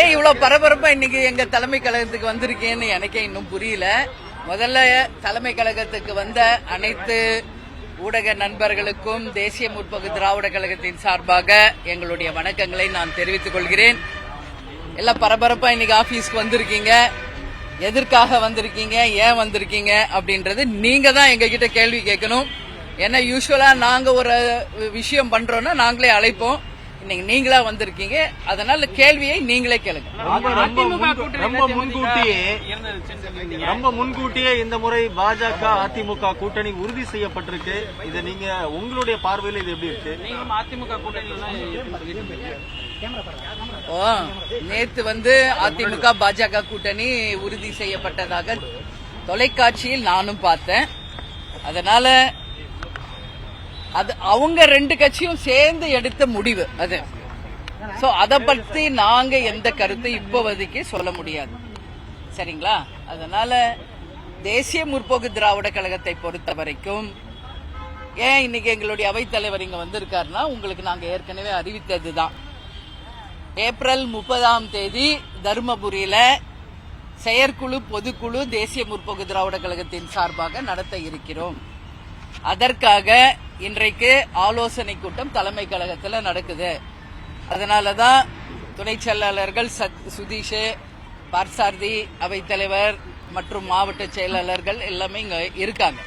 ஏன் இவ்வளவு பரபரப்பா இன்னைக்கு எங்க தலைமை கழகத்துக்கு வந்திருக்கேன்னு எனக்கே இன்னும் புரியல. முதல்ல தலைமை கழகத்துக்கு வந்த அனைத்து ஊடக நண்பர்களுக்கும் தேசிய முற்போக்கு திராவிட கழகத்தின் சார்பாக எங்களுடைய வணக்கங்களை நான் தெரிவித்துக் கொள்கிறேன். எல்லாம் பரபரப்பா இன்னைக்கு ஆபீஸ்க்கு வந்திருக்கீங்க. எதற்காக வந்திருக்கீங்க? ஏன் வந்திருக்கீங்க? அப்படின்றது நீங்க தான் எங்க கிட்ட கேள்வி கேட்கணும். ஏன்னா யூஸ்வலா நாங்க ஒரு விஷயம் பண்றோம்னா நாங்களே அழைப்போம். இன்னைக்கு நீங்களா வந்திருக்கீங்க. அதனால கேள்வியை நீங்களே கேளுங்க. ரொம்ப ரொம்ப முன்கூ- ரொம்ப முன்கூட்டியே ரொம்ப முன்கூட்டியே இந்த முறை பாஜக அதிமுக கூட்டணி உறுதி செய்யப்பட்டிருக்கு. இது நீங்க உங்களுடைய பார்வையில் இது எப்படி இருக்கு? அதிமுக கூட்டணியில் ஓ நேத்து வந்து அதிமுக பாஜக கூட்டணி உறுதி செய்யப்பட்டதாக தொலைக்காட்சியில் நானும் பார்த்தேன். அதனால அது அவங்க ரெண்டு கட்சியும் சேர்ந்து எடுத்த முடிவு அது. சோ அத பத்தி நாங்க எந்த கருத்து இப்போதைக்கு சொல்ல முடியாது. சரிங்களா? அதனால தேசிய முற்போக்கு திராவிட கழகத்தை பொறுத்த வரைக்கும் ஏன் இன்னைக்கு எங்களுடைய அவைத்தலைவர் இங்க வந்திருக்காருன்னா உங்களுக்கு நாங்க ஏற்கனவே அறிவித்ததுதான். ஏப்ரல் முப்பதாம் தேதி தருமபுரியில செயற்குழு பொதுக்குழு தேசிய முற்போக்கு திராவிட கழகத்தின் சார்பாக நடத்த இருக்கிறோம். அதற்காக இன்றைக்கு ஆலோசனை கூட்டம் தலைமை கழகத்தில் நடக்குது. அதனாலதான் துணை செயலாளர்கள் சத்- சுதீஷ் பார்சாரதி அவைத்தலைவர் மற்றும் மாவட்ட செயலாளர்கள் எல்லாமே இங்க இருக்காங்க.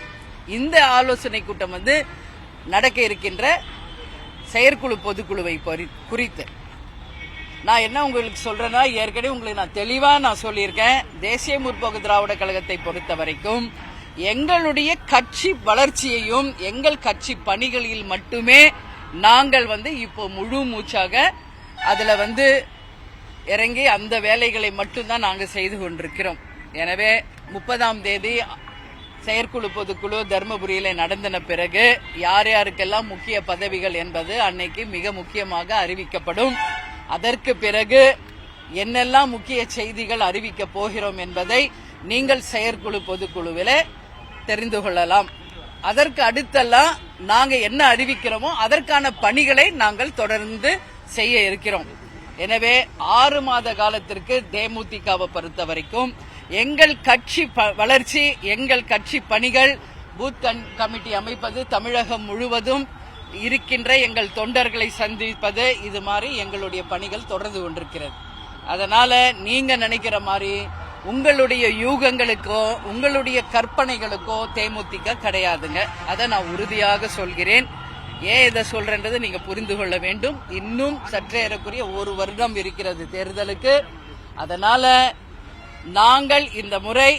இந்த ஆலோசனை கூட்டம் வந்து நடக்க இருக்கின்ற செயற்குழு பொதுக்குழுவை குறித்து. நான் என்ன உங்களுக்கு சொல்றேன்னா ஏற்கனவே உங்களுக்கு நான் தெளிவா நான் சொல்லியிருக்கேன். தேசிய முற்போக்கு திராவிட கழகத்தை பொறுத்த வரைக்கும் எங்களுடைய கட்சி வளர்ச்சியையும் எங்கள் கட்சி பணிகளில் மட்டுமே நாங்கள் வந்து இப்போ முழு மூச்சாக அதுல வந்து இறங்கி அந்த வேலைகளை மட்டும்தான் நாங்கள் செய்து கொண்டிருக்கிறோம். எனவே முப்பதாம் தேதி செயற்குழு பொதுக்குழு தருமபுரியில் நடந்தன பிறகு யார் யாருக்கெல்லாம் முக்கிய பதவிகள் என்பது அன்னைக்கு மிக முக்கியமாக அறிவிக்கப்படும். அதற்கு பிறகு என்னெல்லாம் முக்கிய செய்திகள் அறிவிக்கப் போகிறோம் என்பதை நீங்கள் செயற்குழு பொதுக்குழுவில தெரிந்து கொள்ளலாம். அதற்கு அடுத்தெல்லாம் நாங்க என்ன அறிவிக்கிறோமோ அதற்கான பணிகளை நாங்கள் தொடர்ந்து செய்ய இருக்கிறோம். எனவே ஆறு மாத காலத்திற்கு தேமுதிகவை பொறுத்த வரைக்கும் எங்கள் கட்சி ப- வளர்ச்சி எங்கள் கட்சி பணிகள் பூத் கமிட்டி அமைப்பது தமிழகம் முழுவதும் இருக்கின்ற எங்கள் தொண்டர்களை சந்திப்பது இது மாதிரி எங்களுடைய பணிகள் தொடர்ந்து கொண்டிருக்கிறது. அதனால நீங்க நினைக்கிற மாதிரி உங்களுடைய யூகங்களுக்கோ உங்களுடைய கற்பனைகளுக்கோ தேமுதிக கிடையாதுங்க. அதை நான் உறுதியாக சொல்கிறேன். ஏன் இதை சொல்றேன்றது நீங்க புரிந்து கொள்ள வேண்டும். இன்னும் சற்றேறக்குரிய ஒரு வருடம் இருக்கிறது தேர்தலுக்கு. அதனால நாங்கள் இந்த முறை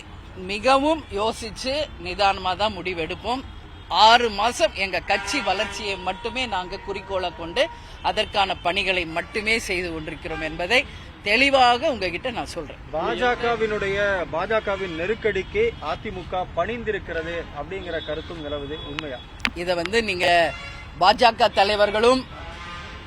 மிகவும் யோசிச்சு நிதானமாக தான் முடிவெடுப்போம். ஆறு மாசம் எங்க கட்சி வளர்ச்சியை மட்டுமே நாங்க குறிக்கோளை கொண்டு அதற்கான பணிகளை மட்டுமே செய்து கொண்டிருக்கிறோம் என்பதை தெளிவாக உங்ககிட்ட நான் சொல்றேன். பாஜகவினுடைய பாஜகவின் நெருக்கடிக்கு அதிமுக பணிந்திருக்கிறது அப்படிங்கிற கருத்தும் நிலவுது உண்மையா? இதை வந்து நீங்க பாஜக தலைவர்களும்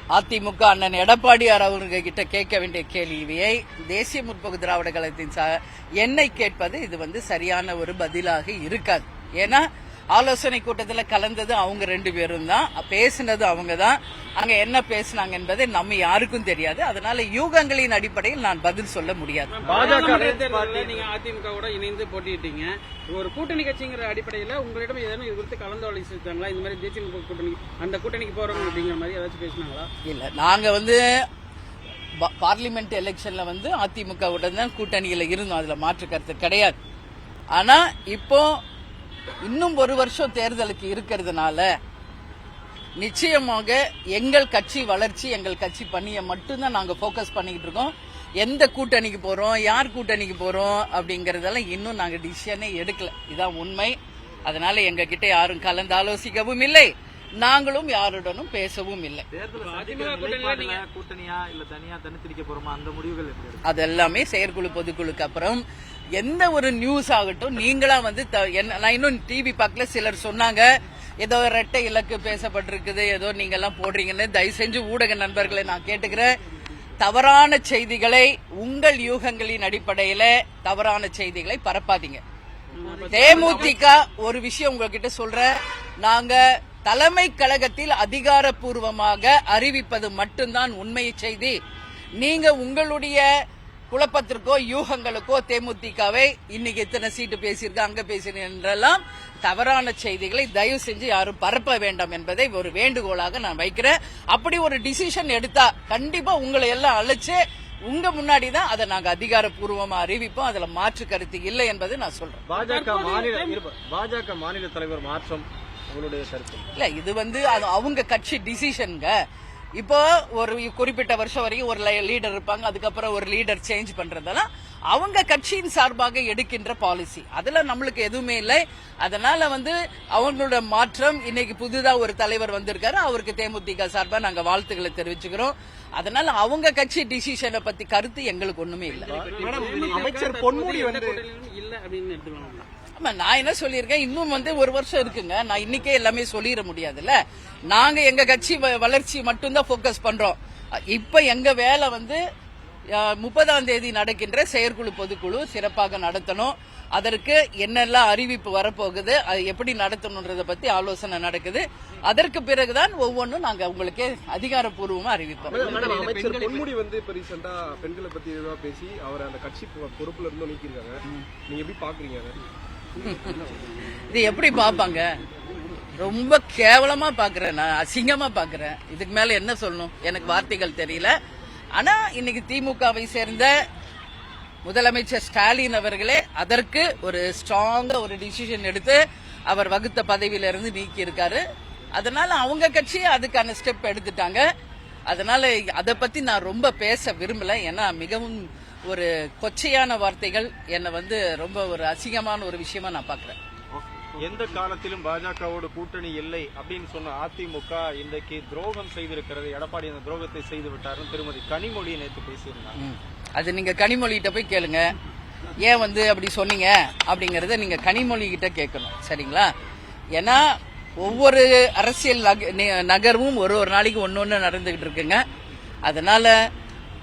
அதிமுக அண்ணன் எடப்பாடியார் அவர்கள் கிட்ட கேட்க வேண்டிய கேள்வியை தேசிய முற்போக்கு திராவிட கழகத்தின் சா- என்னை கேட்பது இது வந்து சரியான ஒரு பதிலாக இருக்காது. ஏன்னா ஆலோசனை கூட்டத்தில் கலந்தது அவங்க ரெண்டு பேரும் தான். பேசினது அவங்க தான். அங்க என்ன பேசினாங்க என்பதை நம்ம யாருக்கும் தெரியாது. அதனால யூகங்களின் அடிப்படையில் நான் பதில் சொல்ல முடியாது. பாஜக நீங்க அதிமுக கூட இணைந்து போட்டியிட்டீங்க. ஒரு கூட்டணி கட்சிங்கிற அடிப்படையில உங்களிடம் ஏதேனும் இது குறித்து கலந்தாலோசித்தாங்களா? இந்த மாதிரி தேசிய கூட்டணி அந்த கூட்டணிக்கு போறவங்க அப்படிங்கிற மாதிரி ஏதாச்சும் பேசினாங்களா? இல்ல நாங்க வந்து பா- பார்லிமெண்ட் எலெக்ஷன்ல வந்து அதிமுகவுடன் தான் கூட்டணியில இருந்தோம். அதுல மாற்று கருத்து கிடையாது. ஆனா இப்போ இன்னும் ஒரு வருஷம் தேர்தலுக்கு இருக்கிறதுனால நிச்சயமாக எங்கள் கட்சி வளர்ச்சி எங்கள் கட்சி பணியை மட்டும்தான் நாங்க ஃபோக்கஸ் பண்ணிக்கிட்டு இருக்கோம். எந்த கூட்டணிக்கு போறோம் யார் கூட்டணிக்கு போறோம் அப்படிங்கறதெல்லாம் இன்னும் நாங்க டிசிஷனே எடுக்கல. இதான் உண்மை. அதனால எங்க கிட்ட யாரும் கலந்து ஆலோசிக்கவும் இல்லை. நாங்களும் யாருடனும் பேசவும் இல்லை. அதிமுக கூட்டணியில நீங்க கூட்டணியா இல்ல தனியா தனித்திருக்க போறோமா? அந்த முடிவுகள் எப்படி இருக்கு? அது எல்லாமே செயற்குழு பொதுக்குழுக்கு அப்புறம் எந்த ஒரு நியூஸ் ஆகட்டும் நீங்களா வந்து த- என்ன- நான் இன்னும் டிவி பார்க்கல சிலர் சொன்னாங்க ஏதோ ரெட்டை இலக்கு பேசப்பட்டிருக்குது ஏதோ நீங்க எல்லாம் போடுறீங்கன்னு. தயவு செஞ்சு ஊடக நண்பர்களை நான் கேட்டுக்கிறேன். தவறான செய்திகளை உங்கள் யூகங்களின் அடிப்படையில தவறான செய்திகளை பரப்பாதீங்க. தேமுதிக ஒரு விஷயம் உங்ககிட்ட சொல்றேன். நாங்க தலைமை கழகத்தில் அதிகாரப்பூர்வமாக அறிவிப்பது மட்டும்தான் உண்மை செய்தி. நீங்க உங்களுடைய குழப்பத்திற்கோ யூகங்களுக்கோ தேமுதிகவை இன்னைக்கு எத்தனை சீட்டு பேசியிருக்க அங்க பேசினேன் என்றெல்லாம் தவறான செய்திகளை தயவு செஞ்சு யாரும் பரப்ப வேண்டாம் என்பதை ஒரு வேண்டுகோளாக நான் வைக்கிறேன். அப்படி ஒரு டிசிஷன் எடுத்தா கண்டிப்பா உங்களை எல்லாம் அழைச்சு உங்க முன்னாடி தான் அதை நாங்க அதிகாரப்பூர்வமா அறிவிப்போம். அதுல மாற்று கருத்து இல்லை என்பதை நான் சொல்றேன். பாஜக மாநில பாஜக மாநில தலைவர் மாற்றம் உங்களுடைய கருத்து? இல்ல இது வந்து அது அவங்க கட்சி டிசிஷனுங்க இப்போ ஒரு குறிப்பிட்ட வருஷம் வரைக்கும் ஒரு லீடர் இருப்பாங்க அதுக்கப்புறம் ஒரு லீடர் சேஞ்ச் பண்றதெல்லாம் அவங்க கட்சியின் சார்பாக எடுக்கின்ற பாலிசி அதுல நம்மளுக்கு எதுவுமே இல்லை. அதனால வந்து அவங்களோட மாற்றம் இன்னைக்கு புதுதா ஒரு தலைவர் வந்திருக்காரு. அவருக்கு தேமுதிக சார்பா நாங்க வாழ்த்துக்களை தெரிவிச்சுக்கிறோம். அதனால அவங்க கட்சி டிசிஷனை பத்தி கருத்து எங்களுக்கு ஒண்ணுமே இல்லை. அமைச்சர் பொன்முடி வந்து இல்ல அப்படின்னு எடுத்துக்கலாம் ஆமா நான் என்ன சொல்லியிருக்கேன்? இன்னும் வந்து ஒரு வருஷம் இருக்குங்க. நான் இன்னைக்கே எல்லாமே சொல்லிட முடியாதுல்ல. நாங்க எங்க கட்சி வளர்ச்சி மட்டும்தான் ஃபோக்கஸ் பண்றோம். இப்ப எங்க வேலை வந்து முப்பதாம் தேதி நடக்கின்ற செயற்குழு பொதுக்குழு சிறப்பாக நடத்தணும். அதற்கு என்னெல்லாம் அறிவிப்பு வரப்போகுது அது எப்படி நடத்தணுன்றத பத்தி ஆலோசனை நடக்குது. அதற்கு பிறகுதான் ஒவ்வொன்றும் நாங்க உங்களுக்கு அதிகாரப்பூர்வமா அறிவிப்போம். அமைச்சர் பொன்முடி வந்து இப்ப ரீசெண்டா பெண்களை பத்தி பேசி அவர் அந்த கட்சி பொறுப்புல இருந்தும் நீக்கிருக்காங்க நீங்க எப்படி பாக்குறீங்க இது எப்படி பார்ப்பாங்க? ரொம்ப கேவலமா பாக்குறேன் நான் அசிங்கமா பாக்குறேன் இதுக்கு மேல என்ன சொல்லணும்? எனக்கு வார்த்தைகள் தெரியல. ஆனா இன்னைக்கு திமுகவை சேர்ந்த முதலமைச்சர் ஸ்டாலின் அவர்களே அதற்கு ஒரு ஸ்ட்ராங்கா ஒரு டிசிஷன் எடுத்து அவர் வகுத்த பதவியில இருந்து நீக்கி இருக்காரு அதனால அவங்க கட்சி அதுக்கான ஸ்டெப் எடுத்துட்டாங்க. அதனால அதை பத்தி நான் ரொம்ப பேச விரும்பல. ஏன்னா மிகவும் ஒரு கொச்சையான வார்த்தைகள் என்னை வந்து ரொம்ப ஒரு அசிங்கமான ஒரு விஷயமா நான் பாக்குறேன் எந்த காலத்திலும் பாஜகவோட கூட்டணி இல்லை அப்படின்னு சொன்ன அதிமுக இன்றைக்கு துரோகம் செய்திருக்கிறது. எடப்பாடி அந்த துரோகத்தை செய்து விட்டாருன்னு திருமதி கனிமொழி நேற்று பேசியிருந்தாங்க. அது நீங்க கனிமொழிகிட்ட போய் கேளுங்க. ஏன் வந்து அப்படி சொன்னீங்க அப்படிங்கறத நீங்க கனிமொழி கிட்ட கேட்கணும். சரிங்களா? ஏன்னா ஒவ்வொரு அரசியல் நகர்வும் ஒரு ஒரு நாளைக்கு ஒன்னு ஒன்னு நடந்துகிட்டு இருக்குங்க. அதனால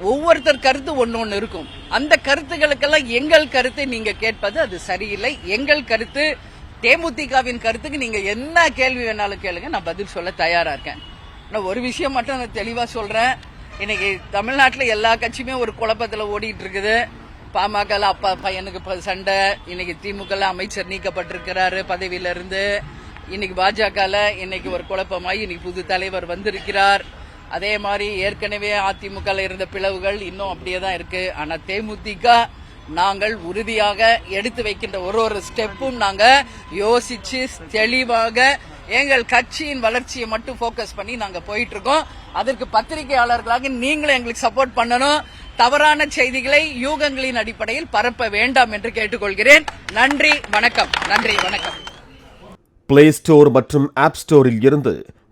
ஒவ்வொருத்தர் கருத்து ஒன்னு ஒன்று இருக்கும். அந்த கருத்துகளுக்கெல்லாம் எங்கள் கருத்தை நீங்க கேட்பது அது சரியில்லை. எங்கள் கருத்து தேமுதிகவின் கருத்துக்கு நீங்க என்ன கேள்வி வேணாலும் கேளுங்க நான் பதில் சொல்ல தயாரா இருக்கேன். நான் ஒரு விஷயம் மட்டும் நான் தெளிவா சொல்றேன். இன்னைக்கு தமிழ்நாட்டில் எல்லா கட்சியுமே ஒரு குழப்பத்தில் ஓடிட்டு இருக்குது. பாமக அப்பா பையனுக்கு சண்டை. இன்னைக்கு திமுக அமைச்சர் நீக்கப்பட்டிருக்கிறாரு பதவியில இருந்து இன்னைக்கு பாஜக இன்னைக்கு ஒரு குழப்பமாயி இன்னைக்கு புது தலைவர் வந்திருக்கிறார். அதே மாதிரி ஏற்கனவே அதிமுக இருந்த பிளவுகள் இன்னும் அப்படியே தான் இருக்கு. ஆனா தேமுதிக நாங்கள் உறுதியாக எடுத்து வைக்கின்ற ஒரு ஒரு ஸ்டெப்பும் நாங்க யோசிச்சு தெளிவாக எங்கள் கட்சியின் வளர்ச்சியை மட்டும் ஃபோக்கஸ் பண்ணி நாங்க போயிட்டு இருக்கோம் அதற்கு பத்திரிகையாளர்களாக நீங்களும் எங்களுக்கு சப்போர்ட் பண்ணணும். தவறான செய்திகளை யூகங்களின் அடிப்படையில் பரப்ப வேண்டாம் என்று கேட்டுக்கொள்கிறேன். நன்றி வணக்கம். நன்றி வணக்கம். பிளே ஸ்டோர் மற்றும் ஆப் ஸ்டோரில் இருந்து